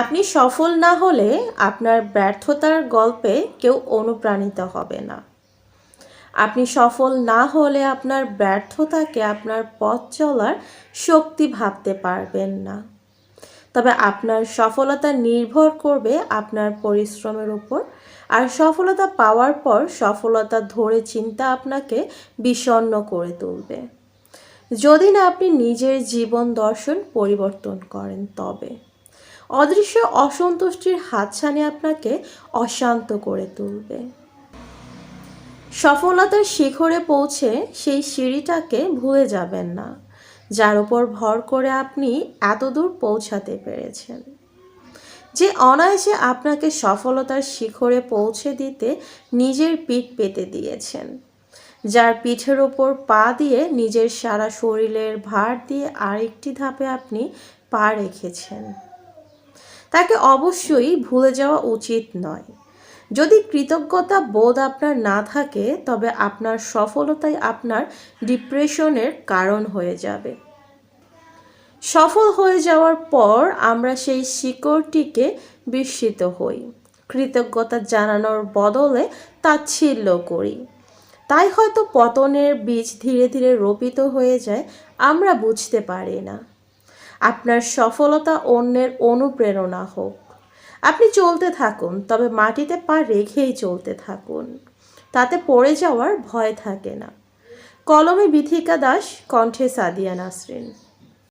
আপনি সফল না হলে আপনার ব্যর্থতার গল্পে কেউ অনুপ্রাণিত হবে না। আপনি সফল না হলে আপনার ব্যর্থতাকে আপনার পথ চলার শক্তি ভাবতে পারবেন না। তবে আপনার সফলতা নির্ভর করবে আপনার পরিশ্রমের উপর। আর সফলতা পাওয়ার পর সফলতা ধরে চিন্তা আপনাকে বিষণ্ণ করে তুলবে। যদি না আপনি নিজের জীবন দর্শন পরিবর্তন করেন তবে। অদৃশ্য অসন্তুষ্টির হাতছানি আপনাকে অশান্ত করে তুলবে। সফলতার শিখরে পৌঁছে সেই সিঁড়িটাকে ভুলে যাবেন না, যার উপর ভর করে আপনি এতদূর পৌঁছাতে পেরেছেন। যে অনায়াসে আপনাকে সফলতার শিখরে পৌঁছে দিতে নিজের পিঠ পেতে দিয়েছেন, যার পিঠের ওপর পা দিয়ে নিজের সারা শরীরের ভার দিয়ে আরেকটি ধাপে আপনি পা রেখেছেন। তাকে অবশ্যই ভুলে যাওয়া উচিত নয়। যদি কৃতজ্ঞতা বোধ আপনার না থাকে, তবে আপনার সফলতাই আপনার ডিপ্রেশনের কারণ হয়ে যাবে। সফল হয়ে যাওয়ার পর আমরা সেই শিকড়টিকে বিস্মিত হই। কৃতজ্ঞতা জানানোর বদলে তাচ্ছিল্য করি। তাই হয়তো পতনের বীজ ধীরে ধীরে রোপিত হয়ে যায়, আমরা বুঝতে পারি না। আপনার সফলতা অন্যের অনুপ্রেরণা হোক। আপনি চলতে থাকুন, তবে মাটিতে পা রেখেই চলতে থাকুন। তাতে পড়ে যাওয়ার ভয় থাকে না। কলমে বিথিকা দাস, কণ্ঠে সাদিয়া নাসরিন।